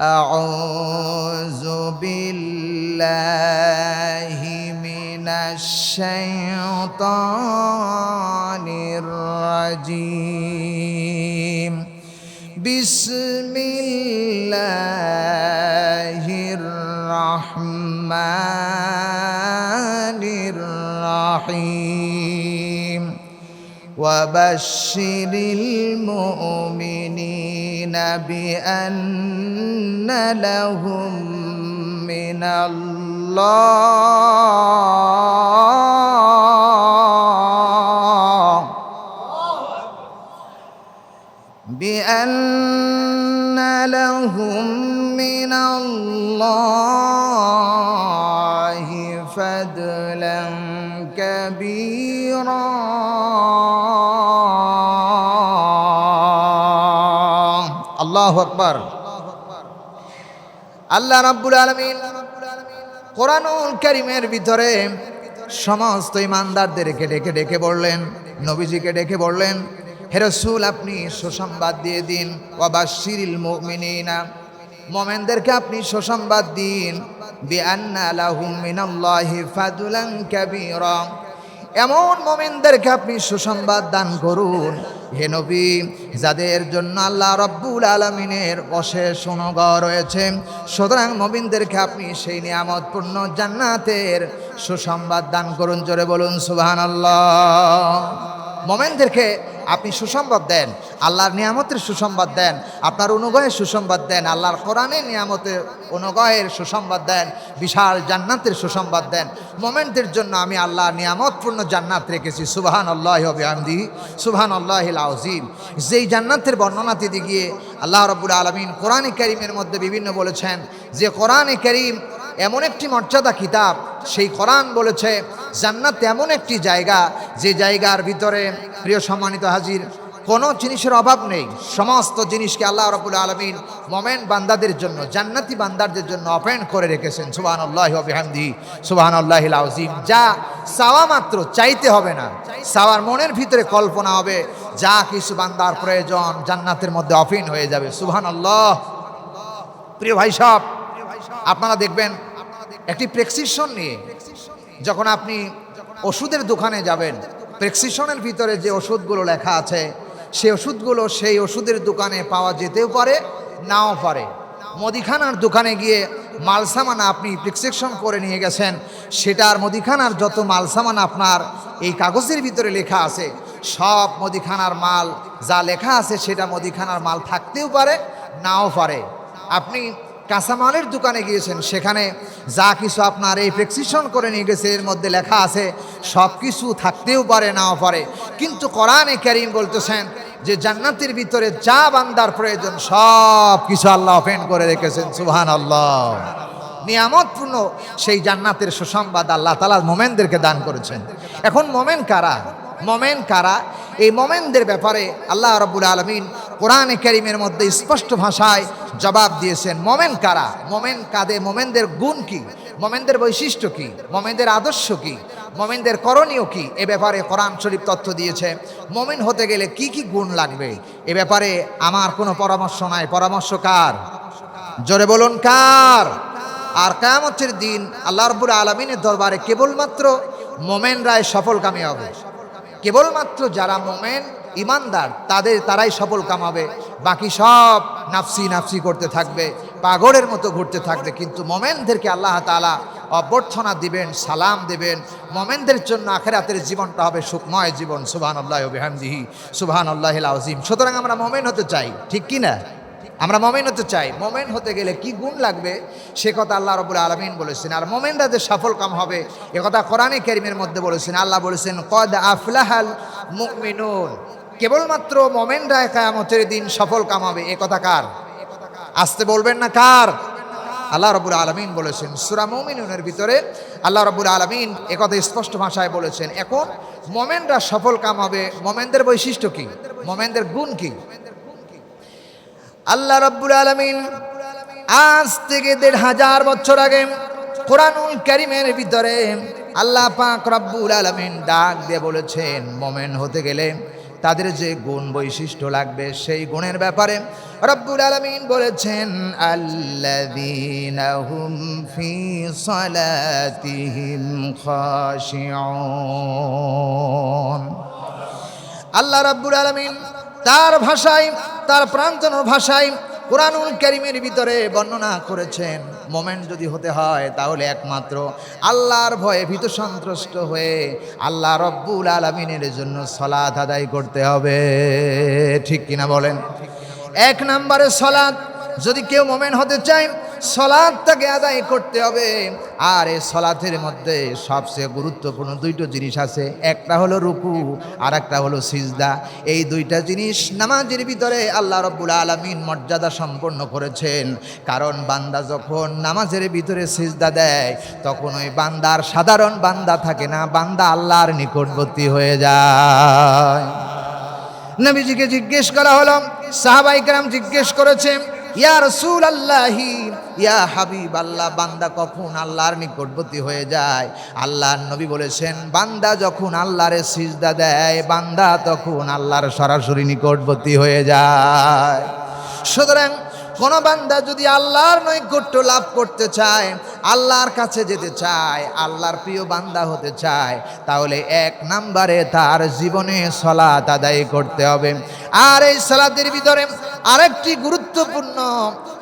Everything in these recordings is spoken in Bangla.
أعوذ بالله من الشيطان الرجيم. بسم الله الرحمن الرحيم. وبشر المؤمنين بأن لهم من الله بأن لهم من الله فضلا كبيرا الله أكبر. আল্লাহ রাব্বুল আলমিন কোরআনুল কারীমের ভিতরে সমস্ত ইমানদারদেরকে ডেকে ডেকে বললেন, নবীজিকে ডেকে বললেন হেরসুল আপনি সুসংবাদ দিয়ে দিন, ওয়াবাশশিরিল মুমিনিনা। মোমেনদেরকে আপনি সুসংবাদ দিন, বিআন্না লাহুম মিনাল্লাহি ফাদুলান কাবীরা। এমন মোমেনদেরকে আপনি সুসংবাদ দান করুন। হে নবী, যাদের জন্য আল্লাহ রব্বুল আলমিনের অশেষ অনুগ্রহ রয়েছে, সুতরাং মোমিনদেরকে আপনি সেই নিয়ামতপূর্ণ জান্নাতের সুসংবাদ দান করুন। জোরে বলুন সুবাহ আল্লাহ মোমেনদেরকে আপনি সুসংবাদ দেন, আল্লাহর নিয়ামতের সুসংবাদ দেন, আপনার অনুগ্রহের সুসংবাদ দেন, আল্লাহর কোরআনের নিয়ামতের অনুগ্রহের সুসংবাদ দেন, বিশাল জান্নাতের সুসংবাদ দেন। মোমেন্টের জন্য আমি আল্লাহর নিয়ামতপূর্ণ জান্নাত রেখেছি। সুবাহান আল্লাহ বিহামদি সুবাহান আল্লাহ আজিম যেই জান্নাতের বর্ণনা দিতে গিয়ে আল্লাহ রব্বুল আলমিন কোরআন করিমের মধ্যে বিভিন্ন বলেছেন যে কোরআনে করিম এমন একটি মর্যাদা কিতাব, সেই কোরআন বলেছে, জান্নাত এমন একটি জায়গা, যে জায়গার ভিতরে, প্রিয় সম্মানিত হাজির, কোনো জিনিসের অভাব নেই। সমস্ত জিনিসকে আল্লাহ রবুল আলমিন মোমেন বান্দাদের জন্য, জান্নাতি বান্দারদের জন্য অপেন করে রেখেছেন। সুবাহান আল্লাহ বিহামদি সুবাহান আল্লাহ আজিম যা চাওয়া মাত্র, চাইতে হবে না। চাওয়ার মনের ভিতরে কল্পনা হবে, যা কিছু বান্দার প্রয়োজন জান্নাতের মধ্যে অফিন হয়ে যাবে। সুবাহান আল্লাহ প্রিয় ভাই সব আপনারা দেখবেন একটি প্রেসক্রিপশন নিয়ে যখন আপনি ওষুধের দোকানে যাবেন, প্রেসক্রিপশনের ভিতরে যে ওষুধগুলো লেখা আছে, সেই ওষুধগুলো সেই ওষুধের দোকানে পাওয়া যেতেও পারে, নাও পারে। মুদিখানার দোকানে গিয়ে মালসামান আপনি প্রেসক্রিপশন করে নিয়ে গেছেন, সেটার মুদিখানার যত মালসামান আপনার, এই কাগজের ভিতরে লেখা আছে, সব মুদিখানার মাল, যা লেখা আছে সেটা মুদিখানার মাল থাকতেও পারে, নাও পারে। আপনি কাঁচামালের দোকানে গিয়েছেন। সেখানে যা কিছু আপনার এই প্রেসক্রিপশন করে নিয়ে গেছে, এর মধ্যে লেখা আছে, সব কিছু থাকতেও পারে, নাও পারে। কিন্তু কোরআনে ক্যারিম বলতেছেন যে জান্নাতের ভিতরে যা বান্দার প্রয়োজন, সব কিছু আল্লাহ ওপেন করে রেখেছেন। সুহান আল্লাহ নিয়ামতপূর্ণ সেই জান্নাতের সুসংবাদ আল্লাহ তালা মোমেনদেরকে দান করেছেন। এখন মোমেন কারা? মোমেন কারা? এই মোমেনদের ব্যাপারে আল্লাহ রব্বুল আলমিন কোরআনে করিমের মধ্যে স্পষ্ট ভাষায় জবাব দিয়েছেন। মোমেন কারা? মোমেন কাদে মোমেনদের গুণ কি? মোমেনদের বৈশিষ্ট্য কি? মোমেনদের আদর্শ কি? মোমেনদের করণীয় কি? এ ব্যাপারে কোরআন শরীফ তথ্য দিয়েছে। মোমেন হতে গেলে কি কি গুণ লাগবে? এ ব্যাপারে আমার কোনো পরামর্শ নাই। পরামর্শ কার? জোরে বলুন কার? আর কায়ামতের দিন আল্লাহ রব্বুল আলমিনের দরবারে কেবলমাত্র মোমেনরাই সফলকামী হবে। কেবলমাত্র যারা মোমেন ইমানদার তাদের, তারাই সফল কামাবে। বাকি সব নাফসি নাফসি করতে থাকবে পাগড়ের মতো ঘুরতে থাকবে। কিন্তু মোমেনদেরকে আল্লাহ তালা অভ্যর্থনা দিবেন, সালাম দেবেন। মোমেনদের জন্য আখেরাতের জীবনটা হবে সুখময় জীবন। সুবাহান আল্লাহ বেহামদিহি। সুবাহান আল্লাহ আজিম সুতরাং আমরা মোমেন হতে চাই, ঠিক কি না আমরা মোমেন হতে চাই। মোমেন হতে গেলে কি গুণ লাগবে? সে কথা আল্লাহ রবুল আলমিন বলেছেন। আর মোমেনরা যে সফল কাম হবে, এ কথা কোরআনে কেরিমের মধ্যে বলেছেন। আল্লাহ বলেছেন, কদ আফলাহাল মুমিনুন। কেবলমাত্র মোমেনরা কায়ামতের দিন সফল কাম হবে। এ কথা কার? আসতে বলবেন না কার? আল্লাহ রবুল আলমিন বলেছেন, সুরা মমিনুনের ভিতরে আল্লাহ রবুল আলমিন একথা স্পষ্ট ভাষায় বলেছেন। এখন মোমেনরা সফল কাম হবে। মোমেনদের বৈশিষ্ট্য কি? মোমেনদের গুণ কি? আল্লাহ রব্বুল আলমিন আজ থেকে দেড় হাজার বছর আগে কোরআনুল করিমের ভিতরে আল্লাহ পাক রব্বুল আলমিন ডাক দিয়ে বলেছেন, মোমেন হতে গেলে তাদের যে গুণ বৈশিষ্ট্য লাগবে সেই গুণের ব্যাপারে রব্বুল আলমিন বলেছেন খাশিউন। আল্লাহ রাব্বুল আলমিন তার ভাষায়, তার প্রান্তন ভাষায় কোরআনুল করিমের ভিতরে বর্ণনা করেছেন। মোমেন্ট যদি হতে হয়, তাহলে একমাত্র আল্লাহর ভয়ে ভীত সন্ত্রস্ত হয়ে আল্লাহ রব্বুল আলমিনের জন্য সলাৎ আদায় করতে হবে। ঠিক কিনা বলেন? এক নম্বরে সলাদ যদি কেউ মোমেন্ট হতে চায় সলাদটাকে আদায় করতে হবে। আর এই সলাথের মধ্যে সবচেয়ে গুরুত্বপূর্ণ দুইটো জিনিস আছে। একটা হলো রুকু আর একটা হলো সিজদা। এই দুইটা জিনিস নামাজের ভিতরে আল্লাহ রব্বুল আলমিন মর্যাদা সম্পন্ন করেছেন। কারণ বান্দা যখন নামাজের ভিতরে সিজদা দেয়, তখন ওই বান্দার সাধারণ বান্দা থাকে না, বান্দা আল্লাহর নিকটবর্তী হয়ে যায়। নবীজিকে জিজ্ঞেস করা হলো সাহাবাইকরাম জিজ্ঞেস করেছে ইয়া রসুল আল্লাহি ইয়া হাবিব আল্লাহ বান্দা কখন আল্লাহর নিকটবর্তী হয়ে যায়? আল্লাহর নবী বলেছেন, বান্দা যখন আল্লাহরে সিজদা দেয়, বান্দা তখন আল্লাহর সরাসরি নিকটবর্তী হয়ে যায়। সুতরাং কোন বান্দা যদি আল্লাহর নৈকট্য লাভ করতে চায় আল্লাহর কাছে যেতে চায়, আল্লাহর প্রিয় বান্দা হতে চায়, তাহলে এক নাম্বারে তার জীবনে সলাত আদায় করতে হবে। আর এই সলাতের ভিতরে আরেকটি গুরুত্বপূর্ণ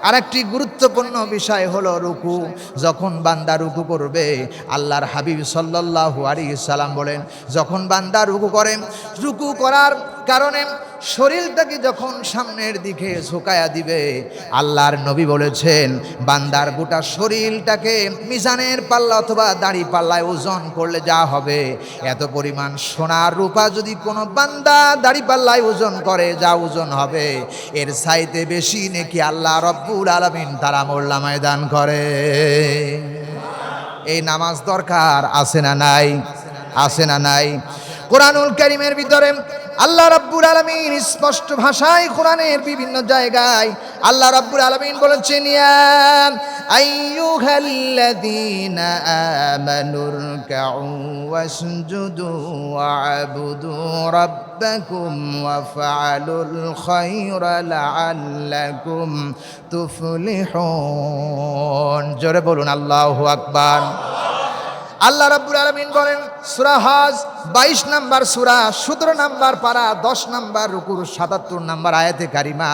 আরেকটি গুরুত্বপূর্ণ বিষয় হলো রুকু। যখন বান্দা রুকু করবে, আল্লাহর হাবিব সাল্লাল্লাহু আলাইহি সাল্লাম বলেন, যখন বান্দা রুকু করেন রুকু করার কারণে শরীরটাকে যখন সামনের দিকে ঝুঁকায়া দিবে, আল্লাহর নবী বলেছেন, বান্দার গোটা শরীরটাকে মিজানের পাল্লা অথবা দাড়ি পাল্লায় ওজন করলে যা হবে। এত পরিমাণ সোনার রূপা যদি কোনো বান্দা দাড়ি পাল্লায় ওজন করে, যা ওজন হবে। এর সাইতে বেশি নাকি আল্লাহ রব্বুল আলমিন তারা মোল্লা ময়দান করে। এই নামাজ দরকার, আছে না নাই? আছে না নাই? কোরআনুল করিমের ভিতরে আল্লাহ রাব্বুল আলামিন স্পষ্ট ভাষায় কোরআনের বিভিন্ন জায়গায় আল্লাহ রাব্বুল আলামিন বলেছেন জোরে বলুন, আল্লাহু আকবার। রাব্বুল আলামিন বলেন, সূরা হজ 22 নাম্বার সূরা 17 নাম্বার পারা 10 নাম্বার রুকুর 77 নাম্বার আয়াতে কারিমা।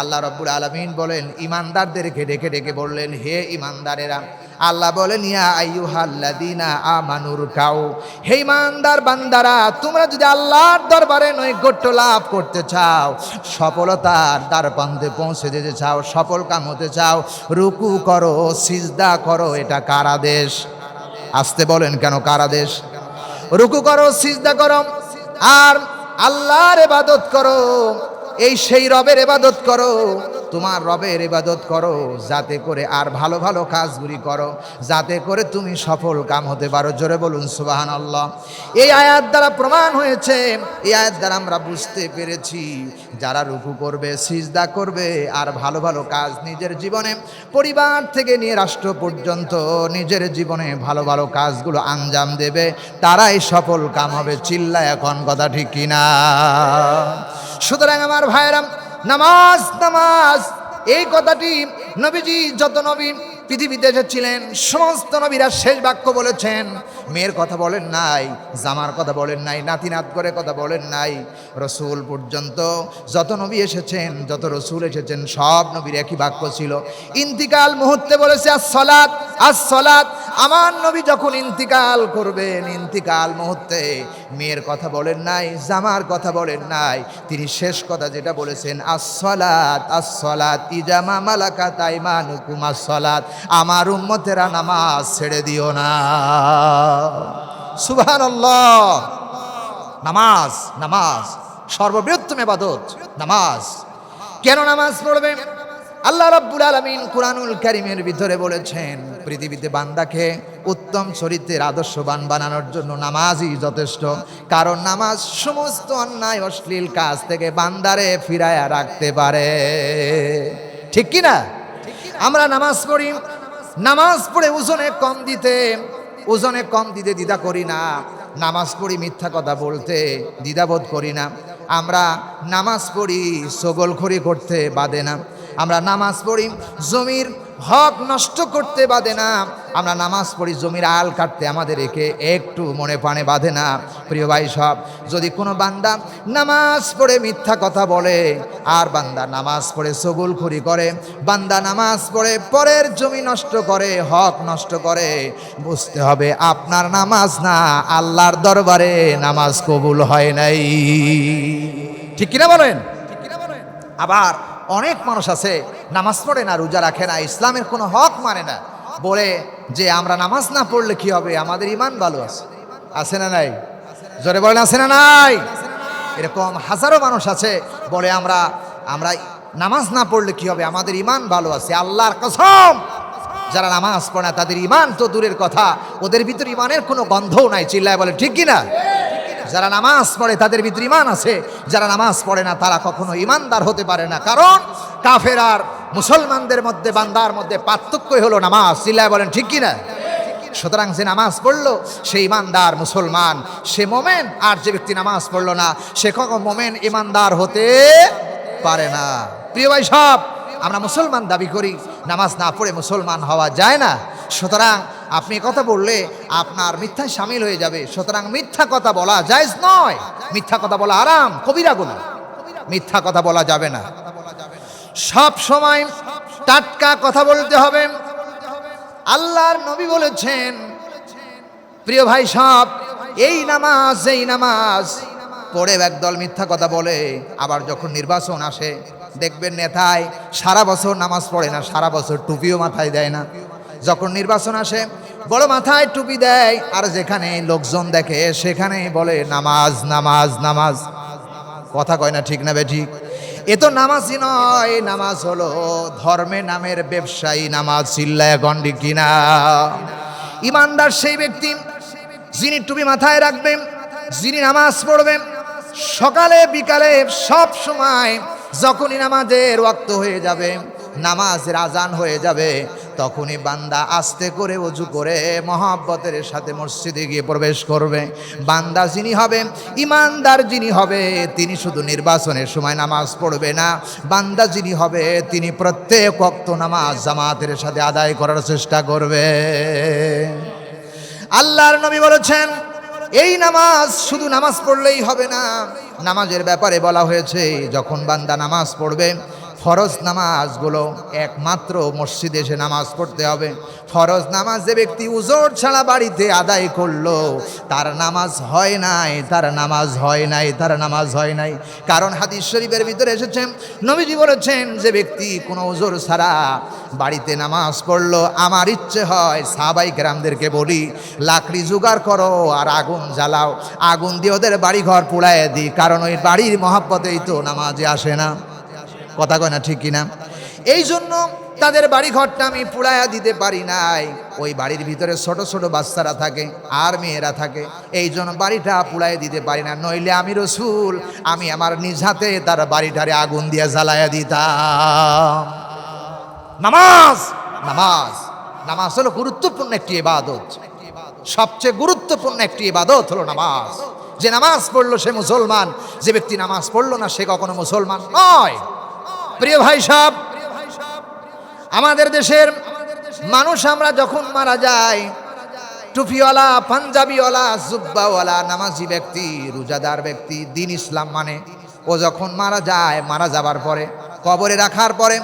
আল্লাহ রাব্বুল আলামিন বলেন, ইমানদারদেরকে ডেকে ডেকে বললেন, হে ইমানদারেরা, আল্লাহ বলেন, ইয়া আইয়ুহাল্লাযীনা আমানুর কাউ হে ইমানদার বান্দারা, তোমরা যদি আল্লাহর দরবারে নৈকট্য লাভ করতে চাও, সফলতার দ্বার প্রান্তে পৌঁছে যেতে চাও, সফল কাম হতে চাও, রুকু করো, সিজদা করো, এটা কার আদেশ? আসতে বলেন, কেন, কার আদেশ? রুকু করো, সিজদা করো, আর আল্লাহর ইবাদত করো, এই সেই রবের ইবাদত করো তোমার রবের ইবাদত করো, যাতে করে আর ভালো ভালো কাজগুলি করো, যাতে করে তুমি সফল কাম হতে পারো। জোরে বলুন সুবাহান আল্লাহ এই আয়াত দ্বারা প্রমাণ হয়েছে, এই আয়াত দ্বারা আমরা বুঝতে পেরেছি, যারা রুকু করবে, সিজদা করবে, আর ভালো ভালো কাজ নিজের জীবনে, পরিবার থেকে নিয়ে রাষ্ট্র পর্যন্ত নিজের জীবনে ভালো ভালো কাজগুলো আঞ্জাম দেবে, তারাই সফল কাম হবে চিল্লা এখন কথা ঠিক কিনা। সুতরাং আমার ভাইরাম নামাজ নামাজ। এই কথাটি নবীজি যত নবী পৃথিবীতে এসেছিলেন সমস্ত নবীরা শেষ বাক্য বলেছেন। মেয়ের কথা বলেন নাই, জামার কথা বলেন নাই নাতি নাত করে কথা বলেন নাই। রসুল পর্যন্ত যত নবী এসেছেন, যত রসুল এসেছেন, সব নবীর একই বাক্য ছিল। ইন্তিকাল মুহূর্তে বলেছে আস সলাৎ আস সলাৎ আমার নবী যখন ইন্তিকাল করবেন, ইন্তিকাল মুহূর্তে মেয়ের কথা বলেন নাই, জামার কথা বলেন নাই, তিনি শেষ কথা যেটা বলেছেন আসলাত আসলাত ইজামা মালাকা তাইমানুকুম আসলাত আমার উম্মতেরা নামাজ ছেড়ে দিও না। সুবহানাল্লাহ। নামাজ নামাজ। সর্ববৃহত্তম এবাদত নামাজ। কেন নামাজ পড়বে? আল্লাহ রাব্বুল আলামিন কুরআনুল কারীমের ভিতরে বলেছেন, পৃথিবীতে বান্দাকে উত্তম চরিত্রের আদর্শবান বানানোর জন্য নামাজই যথেষ্ট। কারণ নামাজ সমস্ত অন্যায়, অশ্লীল কাজ থেকে বান্দারে ফিরায়া রাখতে পারে। ঠিক কি না আমরা নামাজ পড়ি, নামাজ পড়ে ওজনে কম দিতে ওজনে কম দিতে দ্বিধা করি না। নামাজ পড়ি মিথ্যা কথা বলতে দ্বিধাবোধ করি না। আমরা নামাজ পড়ি সগলখড়ি করতে বাদে না। আমরা নামাজ পড়ি জমির হক নষ্ট করতে বাদে না। আমরা নামাজ পড়ি জমির আল কাটতে আমাদের একে একটু মনে পানে বাঁধে না। প্রিয় ভাই সব যদি কোনো বান্দা নামাজ পড়ে মিথ্যা কথা বলে আর বান্দা নামাজ পড়ে সগুলখুরি করে বান্দা নামাজ পড়ে পরের জমি নষ্ট করে হক নষ্ট করে বুঝতে হবে আপনার নামাজ না আল্লাহর দরবারে নামাজ কবুল হয় নাই। ঠিক কিনা বলেন? আবার অনেক মানুষ আছে, নামাজ পড়ে না, রোজা রাখে না, ইসলামের কোনো হক মানে না। বলে যে, আমরা নামাজ না পড়লে কি হবে? আমাদের ইমান ভালো আছে। আছে না নাই? জোরে বলেন, আছে না নাই? এরকম হাজারো মানুষ আছে, বলে, আমরা আমরা নামাজ না পড়লে কি হবে? আমাদের ইমান ভালো আছে। আল্লাহর কসম! যারা নামাজ পড়ে না, তাদের ইমান তো দূরের কথা। ওদের ভিতর ইমানের কোনো গন্ধও নাই, চিল্লায় বলে, ঠিক কিনা যারা নামাজ পড়ে, তাদের ভিতরে ইমান আছে। যারা নামাজ পড়ে না, তারা কখনো ইমানদার হতে পারে না। কারণ কাফের আর মুসলমানদের মধ্যে, বান্দার মধ্যে পার্থক্যই হলো নামাজ। চিল্লায় বলেন, ঠিক কিনা? সুতরাং যে নামাজ পড়ল, সে ইমানদার মুসলমান। সে মোমেন, আর যে ব্যক্তি নামাজ পড়ল না, সে কখন মোমেন ইমানদার হতে পারে না। প্রিয় ভাই সব আমরা মুসলমান দাবি করি, নামাজ না পড়ে মুসলমান হওয়া যায় না। সুতরাং আপনি কথা বললে আপনার মিথ্যায় সামিল হয়ে যাবে। সুতরাং মিথ্যা কথা বলা জায়জ নয়। মিথ্যা কথা বলা আরাম কবিরা গুণা। মিথ্যা কথা বলা যাবে না। সব সময় টাটকা কথা বলতে হবে। আল্লাহর নবী বলেছেন, প্রিয় ভাই সব এই নামাজ এই নামাজ। পড়ে একদল মিথ্যা কথা বলে, আবার যখন নির্বাচন আসে, দেখবেন নেতায় সারা বছর নামাজ পড়ে না, সারা বছর টুপিও মাথায় দেয় না। যখন নির্বাচন আসে, বড় মাথায় টুপি দেয়, আর যেখানে লোকজন দেখে সেখানে বলে, নামাজ নামাজ নামাজ। কথা কয় না ঠিক না বে ঠিক এ তো নামাজই নয়, নামাজ হলো ধর্মে নামের ব্যবসায়ী, নামাজ চিল্লায় গন্ডি কিনা। ইমানদার সেই ব্যক্তি, যিনি টুপি মাথায় রাখবেন, যিনি নামাজ পড়বেন, সকালে, বিকালে, সব সময় যখনই নামাজের ওয়াক্ত হয়ে যাবে, নামাজের আজান হয়ে যাবে তখনই বান্দা আস্তে করে অজু করে মহাব্বতের সাথে মসজিদে গিয়ে প্রবেশ করবে। বান্দা যিনি হবে, ইমানদার যিনি হবে, তিনি শুধু নির্বাচনের সময় নামাজ পড়বে না। বান্দা যিনি হবে, তিনি প্রত্যেক অক্ত নামাজ জামাতের সাথে আদায় করার চেষ্টা করবে। আল্লাহর নবী বলেছেন, এই নামাজ শুধু নামাজ পড়লেই হবে না। নামাজের ব্যাপারে বলা হয়েছে, যখন বান্দা নামাজ পড়বে ফরজ নামাজগুলো একমাত্র মসজিদে এসে নামাজ পড়তে হবে। ফরজ নামাজ যে ব্যক্তি উজোর ছাড়া বাড়িতে আদায় করল, তার নামাজ হয় নাই, তার নামাজ হয় নাই, তার নামাজ হয় নাই। কারণ হাদিস শরীফের ভিতরে এসেছেন নবীজি বলেছেন, যে ব্যক্তি কোনো উজোর ছাড়া বাড়িতে নামাজ পড়ল, আমার ইচ্ছে হয় সাবাই গ্রামদেরকে বলি, লাকড়ি জোগাড় করো আর আগুন জ্বালাও। আগুন দিয়ে ওদের বাড়ি ঘর পুড়ায় দিই, কারণ ওই বাড়ির মহাব্বতেই তো নামাজে আসে না। কথা কয় না, ঠিক কিনা? এই জন্য তাদের বাড়ি ঘরটা আমি পুড়াইয়া দিতে পারি নাই। ওই বাড়ির ভিতরে ছোট ছোট বাচ্চারা থাকে, আর মেয়েরা থাকে। এই জন্য বাড়িটা পুড়াইয়া দিতে পারি না। নইলে আমি রসুল, আমি আমার নিজ হাতে তার বাড়িটারে আগুন দিয়ে জ্বালাইয়া দিতাম। নামাজ! নামাজ! নামাজ হলো গুরুত্বপূর্ণ একটি ইবাদত। সবচেয়ে গুরুত্বপূর্ণ একটি ইবাদত হলো নামাজ। যে নামাজ পড়ল সে মুসলমান, যে ব্যক্তি নামাজ পড়ল না সে কখনো মুসলমান নয়। প্রিয় ভাই সব আমাদের দেশের মানুষ আমরা যখন মারা যাই, টুপিওয়ালা, পাঞ্জাবিওয়ালা, জুব্বাওয়ালা, নামাজি ব্যক্তি, রোজাদার ব্যক্তি, দিন ইসলাম মানে ও যখন মারা যায়, মারা যাবার পরে, কবরে রাখার পরে,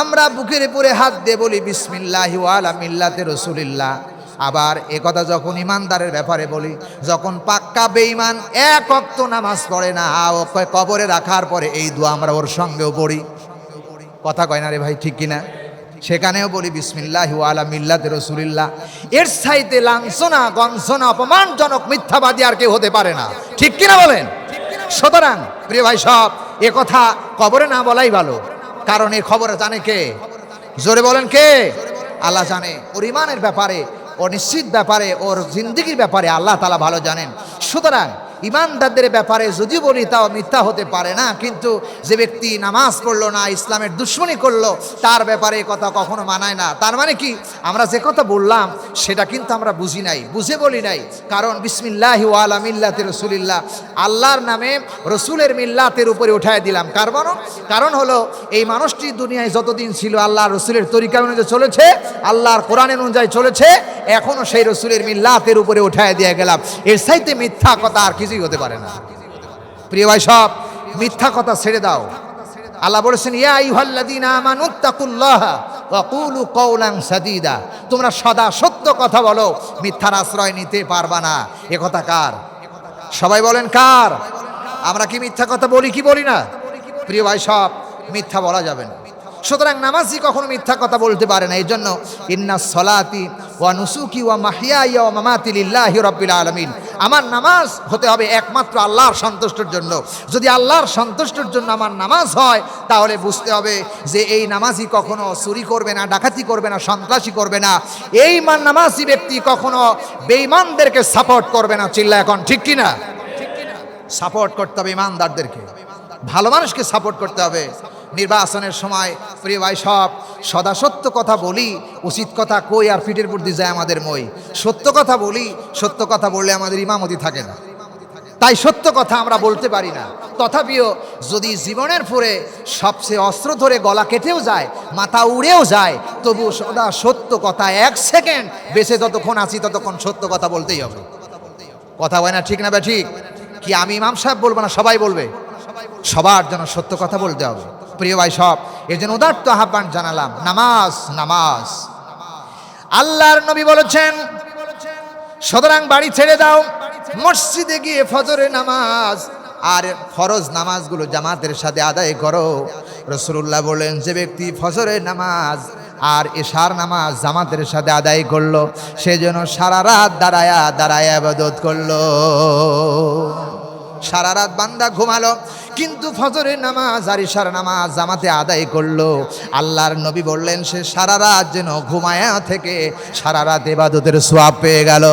আমরা বুকের উপরে হাত দিয়ে বলি, বিসমিল্লাহি ওয়ালা মিল্লাতে রসুলিল্লাহ। আবার একথা যখন ইমানদারের ব্যাপারে বলি, যখন পাক্কা বেঈমান এক অক্ত নামাজ পড়ে না কবরে রাখার পরে এই দোয়া আমরা ওর সঙ্গেও পড়ি। কথা কয় না রে ভাই, ঠিক কিনা? সেখানেও বলি, বিসমিল্লাহ আলা মিল্লাতে রসুলিল্লাহ। এর সাইতে লাঞ্ছনা, গঞ্ছনা, অপমানজনক, মিথ্যাবাদী আর কেউ হতে পারে না। ঠিক কিনা বলেন? সুতরাং, প্রিয় ভাই সব, এ কথা কবরে না বলাই ভালো। কারণ এ খবর জানে কে? জোরে বলেন কে? আল্লাহ জানে। ওর ইমানের ব্যাপারে ও নিশ্চিত ব্যাপারে, ওর জিন্দিগির ব্যাপারে আল্লাহ তালা ভালো জানেন। সুতরাং ইমানদারদের ব্যাপারে যদি বলি তাও মিথ্যা হতে পারে না। কিন্তু যে ব্যক্তি নামাজ পড়ল না, ইসলামের দুশ্মনী করল, তার ব্যাপারে কথা কখনো মানায় না। তার মানে কি? আমরা যে কথা বললাম, সেটা কিন্তু আমরা বুঝি নাই, বুঝে বলি নাই। কারণ বিসমিল্লাহ ওয়ালা মিল্লাতে রসুলিল্লাহ, আল্লাহর নামে রসুলের মিল্লাতের উপরে উঠায় দিলাম। কারণ কারণ হলো, এই মানুষটি দুনিয়ায় যতদিন ছিল আল্লাহ রসুলের তরিকা অনুযায়ী চলেছে, আল্লাহর কোরআনের অনুযায়ী চলেছে এখনও সেই রসুলের মিল্লাতের উপরে উঠায় দিয়ে গেলাম। এর সাইতে মিথ্যা কথা আর কিছুই হতে পারে না। প্রিয় ভাই সব, মিথ্যা কথা ছেড়ে দাও। আল্লাহ বলেছেন, ইয়া আমানুত্তাকুল্লাহ কওলান সাদীদা। তোমরা সদা সত্য কথা বলো, মিথ্যার আশ্রয় নিতে পারবা না। এ কথা কার? সবাই বলেন কার? আমরা কি মিথ্যা কথা বলি কি বলি না? প্রিয় ভাই সব, মিথ্যা বলা যাবে না। সুতরাং নামাজি কখনো মিথ্যা কথা বলতে পারে না এই জন্য ইন্না সলাতি ওয়া নুসুকি ওয়া মাহিয়া ওয়া মামাতি লিল্লাহি রাব্বিল আলামিন। আমার নামাজ হতে হবে একমাত্র আল্লাহর সন্তুষ্টির জন্য। যদি আল্লাহর সন্তুষ্টির জন্য আমার নামাজ হয়, তাহলে বুঝতে হবে যে এই নামাজি কখনো চুরি করবে না, ডাকাতি করবে না, সন্ত্রাসী করবে না। এই মান নামাজি ব্যক্তি কখনো বেঈমানদেরকে সাপোর্ট করবে না, চিল্লা এখন, ঠিক কি না সাপোর্ট করতে হবে ইমানদারদেরকে। ভালো মানুষকে সাপোর্ট করতে হবে। নির্বাচনের সময়, প্রিয় ভাই সব, সদা সত্য কথা বলি, উচিত কথা কই আর ফিটের বুদ্ধি যায় আমাদের মই। সত্য কথা বলি, সত্য কথা বললে আমাদের ইমামতি থাকে না। তাই সত্য কথা আমরা বলতে পারি না। তথাপিও যদি জীবনের পরে সবচেয়ে অস্ত্র ধরে গলা কেটেও যায়, মাথা উড়েও যায়, তবু সদা সত্য কথা এক সেকেন্ড বেঁচে যতক্ষণ আছি ততক্ষণ সত্য কথা বলতেই হবে। কথা হয় না ঠিক না বা ঠিক? কি আমি ইমাম সাহেব বলব না সবাই বলবে? সবার জন্য সত্য কথা বলতে হবে। প্রিয় ভাই সব, এই জন্য উদার্ত আহ্বান জানালাম, নামাজ নামাজ। আল্লাহর নবী বলেছেন, সুতরাং বাড়ি ছেড়ে দাও, মসজিদে গিয়ে ফজরে নামাজ, আর ফরজ নামাজগুলো জামাতের সাথে আদায় করো। রসুল্লাহ বললেন, যে ব্যক্তি ফজরের নামাজ আর এশার নামাজ জামাতের সাথে আদায় করল, সে যেন সারা রাত দাঁড়ায়া, দাঁড়ায় আবাদত করল। সারা রাত বান্দা ঘুমালো কিন্তু ফজরের নামাজ আর ইশার নামাজ জামাতে আদায় করল। আল্লাহর নবী বললেন, সে সারা রাত যেন ঘুমায়া থেকে সারা রাত এবাদতের সোয়াব পেয়ে গেল।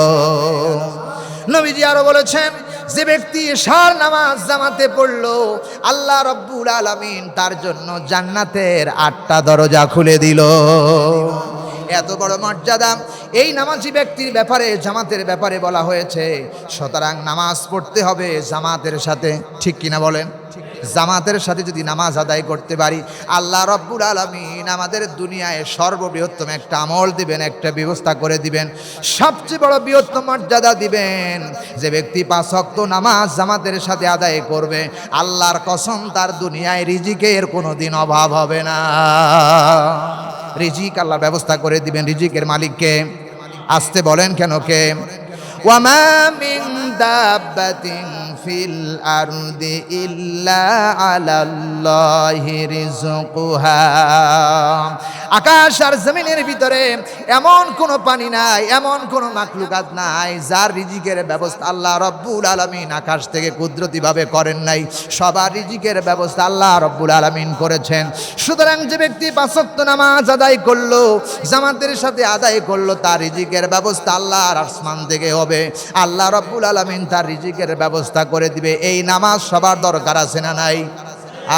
নবীজি আরও বলেছেন, যে ব্যক্তি সার নামাজ জামাতে পড়ল, আল্লাহ রব্বুল আলামিন তার জন্য জান্নাতের আটটা দরজা খুলে দিল। এত বড় মর্যাদা। এই নামাজি ব্যক্তির ব্যাপারে, জামাতের ব্যাপারে বলা হয়েছে, সুতরাং নামাজ পড়তে হবে জামাতের সাথে, ঠিক কিনা বলেন? জামাতের সাথে যদি নামাজ আদায় করতে পারি, আল্লাহ রব্বুল আলমিন আমাদের দুনিয়ায় সর্ববৃহত্তম একটা আমল দিবেন, একটা ব্যবস্থা করে দিবেন। সবচেয়ে বড় বৃহত্তম মর্যাদা দিবেন যে ব্যক্তি পাঁচক্ত নামাজ জামাতের সাথে আদায় করবে, আল্লাহর কসম তার দুনিয়ায় রিজিকের কোনো দিন অভাব হবে না। রিজিক আল্লাহ ব্যবস্থা করে দিবেন, রিজিকের মালিককে। আসতে বলেন কেন কে? ওয়ামা মিন দাব্বাতিন ফিল আরদি ইল্লা আলাল্লাহি আকাশ আর জমিনের ভিতরে এমন কোনো পানি নাই, এমন কোনো মাকলুকাত নাই, যার রিজিকের ব্যবস্থা আল্লাহ রব্বুল আলমিন আকাশ থেকে কুদরতিভাবে করেন নাই। সবার রিজিকের ব্যবস্থা আল্লাহ রব্বুল আলমিন করেছেন। সুতরাং যে ব্যক্তি পাঁচক্ত নামাজ আদায় করল, জামাতের সাথে আদায় করল, তার রিজিকের ব্যবস্থা আল্লাহর আসমান থেকে হবে আল্লাহ রব্বুল আলমিন তার রিজিকের ব্যবস্থা করে দিবে। এই নামাজ সবার দরকার আছে না নাই?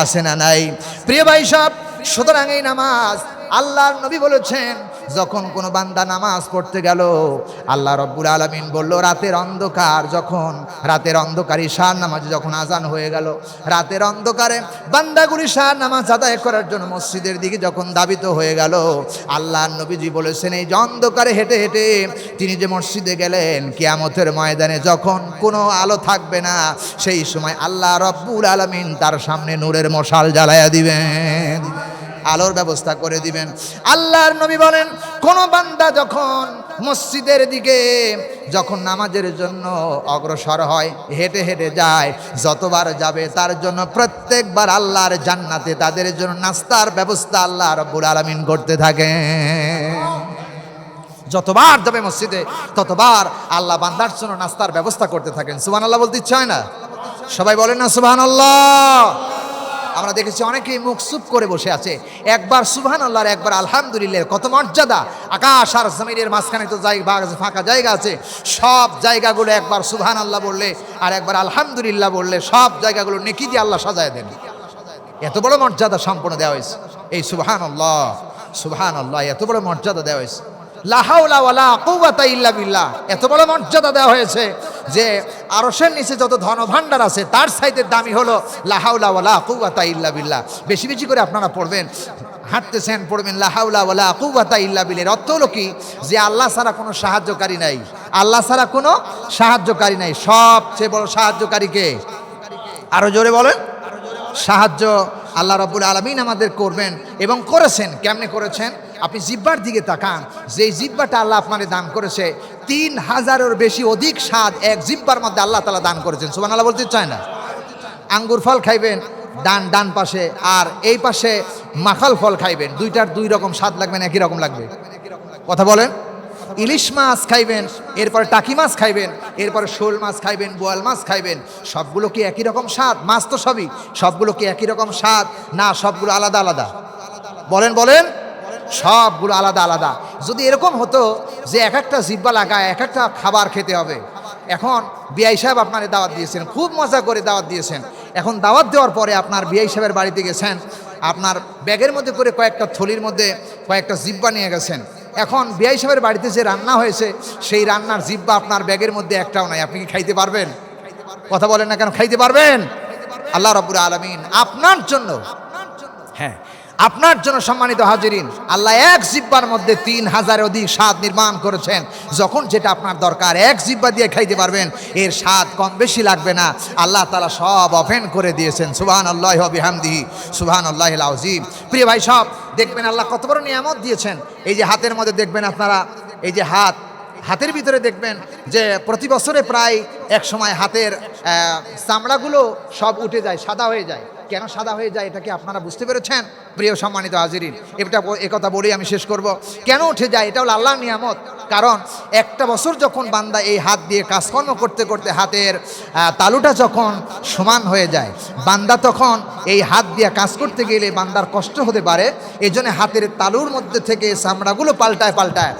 আছে না নাই? প্রিয় ভাই সব সুতরাং এই নামাজ আল্লাহর নবী বলেছেন, যখন কোনো বান্দা নামাজ পড়তে গেল, আল্লাহ রব্বুল আলমিন বলল, রাতের অন্ধকার, যখন রাতের অন্ধকারী সার নামাজ যখন আজান হয়ে গেল, রাতের অন্ধকারে বান্দাগুলি সার নামাজ আদায় করার জন্য মসজিদের দিকে যখন দাবিত হয়ে গেল আল্লাহ নবীজি বলেছেন, এই যে অন্ধকারে হেঁটে হেঁটে তিনি যে মসজিদে গেলেন, কিয়ামতের ময়দানে যখন কোনো আলো থাকবে না, সেই সময় আল্লাহ রব্বুল আলমিন তার সামনে নূরের মশাল জ্বালায়া দিবেন। আলোর ব্যবস্থা করে দিবেন। আল্লাহর নবী বলেন, কোন বান্দা যখন মসজিদের দিকে যখন নামাজের জন্য অগ্রসর হয়, হেঁটে হেঁটে যায়, যতবার যাবে তার জন্য প্রত্যেকবার আল্লাহর জান্নাতে তাদের জন্য নাস্তার ব্যবস্থা আল্লাহ রব্বুল আলমিন করতে থাকে। যতবার যাবে মসজিদে, ততবার আল্লাহ বান্দার জন্য নাস্তার ব্যবস্থা করতে থাকেন। সুবান আল্লাহ বলতে ইচ্ছা হয় না? সবাই বলেন না সুবান আল্লাহ আমরা দেখেছি অনেকেই মুখ চুপ করে বসে আছে। একবার সুবহান আল্লাহর একবার আলহামদুলিল্লাহ, কত মর্যাদা। আকাশ আর জমিনের মাঝখানে তো জায়গা ফাঁকা জায়গা আছে। সব জায়গাগুলো একবার সুবহান আল্লাহ বললে আর একবার আলহামদুলিল্লাহ বললে সব জায়গাগুলো নেকি দিয়ে আল্লাহ সাজায় দেন। এত বড় মর্যাদা সম্পন্ন দেওয়া হয়েছে। এই সুবহান আল্লাহ সুবহান আল্লাহ এত বড় মর্যাদা দেওয়া হয়েছে। লাহাউলা এত বড় মর্যাদা দেওয়া হয়েছে যে আরসের নিচে যত ধন ভাণ্ডার আছে, তার সাইডের দামি হলো লাহাউলা ওয়ালা কুওয়াতা ইল্লা বিল্লাহ। বেশি বেশি করে আপনারা পড়বেন, হাঁটতেছেন, পড়বেন লাহাউলা ওয়ালা কুওয়াতা ইল্লা বিল্লাহ। এর অর্থ হলো কি? যে আল্লাহ ছাড়া কোনো সাহায্যকারী নাই। আল্লাহ ছাড়া কোনো সাহায্যকারী নাই। সবচেয়ে বড় সাহায্যকারী কে? আরও জোরে বলেন। সাহায্য আল্লাহ রব্বুল আলমিন আমাদের করবেন এবং করেছেন। কেমনে করেছেন? আপনি জিব্বার দিকে তাকান। যে জিব্বাটা আল্লাহ আপনারে দান করেছে, তিন হাজারের বেশি অধিক স্বাদ এক জিব্বার মধ্যে আল্লাহ তালা দান করেছেন। সুবান আল্লাহ বলতে চায় না। আঙ্গুর ফল খাইবেন, ডান ডান পাশে, আর এই পাশে মাখাল ফল খাইবেন। দুইটার দুই রকম স্বাদ লাগবে একই রকম লাগবে? কথা বলেন। ইলিশ মাছ খাইবেন, এরপরে টাকি মাছ খাইবেন, এরপরে শোল মাছ খাইবেন, বোয়াল মাছ খাইবেন। সবগুলো কি একই রকম স্বাদ? মাছ তো সবই। সবগুলো কি একই রকম স্বাদ? না, সবগুলো আলাদা আলাদা। বলেন বলেন। সবগুলো আলাদা আলাদা। যদি এরকম হতো যে এক একটা জিব্বা লাগায়, এক একটা খাবার খেতে হবে, এখন বিআই সাহেব আপনারে দাওয়াত দিয়েছেন, খুব মজা করে দাওয়াত দিয়েছেন। এখন দাওয়াত দেওয়ার পরে আপনার বিআই সাহেবের বাড়িতে গেছেন, আপনার ব্যাগের মধ্যে করে কয়েকটা থলির মধ্যে কয়েকটা জিব্বা নিয়ে গেছেন। এখন বিআই সাহেবের বাড়িতে যে রান্না হয়েছে, সেই রান্নার জিব্বা আপনার ব্যাগের মধ্যে একটাও নাই। আপনি কি খাইতে পারবেন? কথা বলেন না কেন, খাইতে পারবেন? আল্লাহ রব্বুর আলমিন আপনার জন্য হ্যাঁ আপনার জন্য সম্মানিত হাজিরিন, আল্লাহ এক জিব্বার মধ্যে তিন হাজার অধিক স্বাদ নির্মাণ করেছেন। যখন যেটা আপনার দরকার, এক জিব্বা দিয়ে খাইতে পারবেন, এর স্বাদ কম বেশি লাগবে না। আল্লাহ তালা সব অফেন করে দিয়েছেন। সুবাহান আল্লাহ বিহামদিহি। সুবাহান আল্লাহ আজিম প্রিয় ভাই সব, দেখবেন আল্লাহ কত বড় নিয়ামত দিয়েছেন। এই যে হাতের মধ্যে দেখবেন আপনারা, এই যে হাত, হাতের ভিতরে দেখবেন যে প্রতি বছরে প্রায় এক সময় হাতের চামড়াগুলো সব উঠে যায়, সাদা হয়ে যায়। কেন সাদা হয়ে যায় এটাকে আপনারা বুঝতে পেরেছেন? প্রিয় সম্মানিত হাজিরিন, এটা একথা বলেই আমি শেষ করব। কেন উঠে যায়? এটা হলো আল্লাহ নিয়ামত। কারণ একটা বছর যখন বান্দা এই হাত দিয়ে কাজকর্ম করতে করতে হাতের তালুটা যখন সমান হয়ে যায়, বান্দা তখন এই হাত দিয়ে কাজ করতে গেলে বান্দার কষ্ট হতে পারে। এই হাতের তালুর মধ্যে থেকে চামড়াগুলো পাল্টায় পাল্টায়।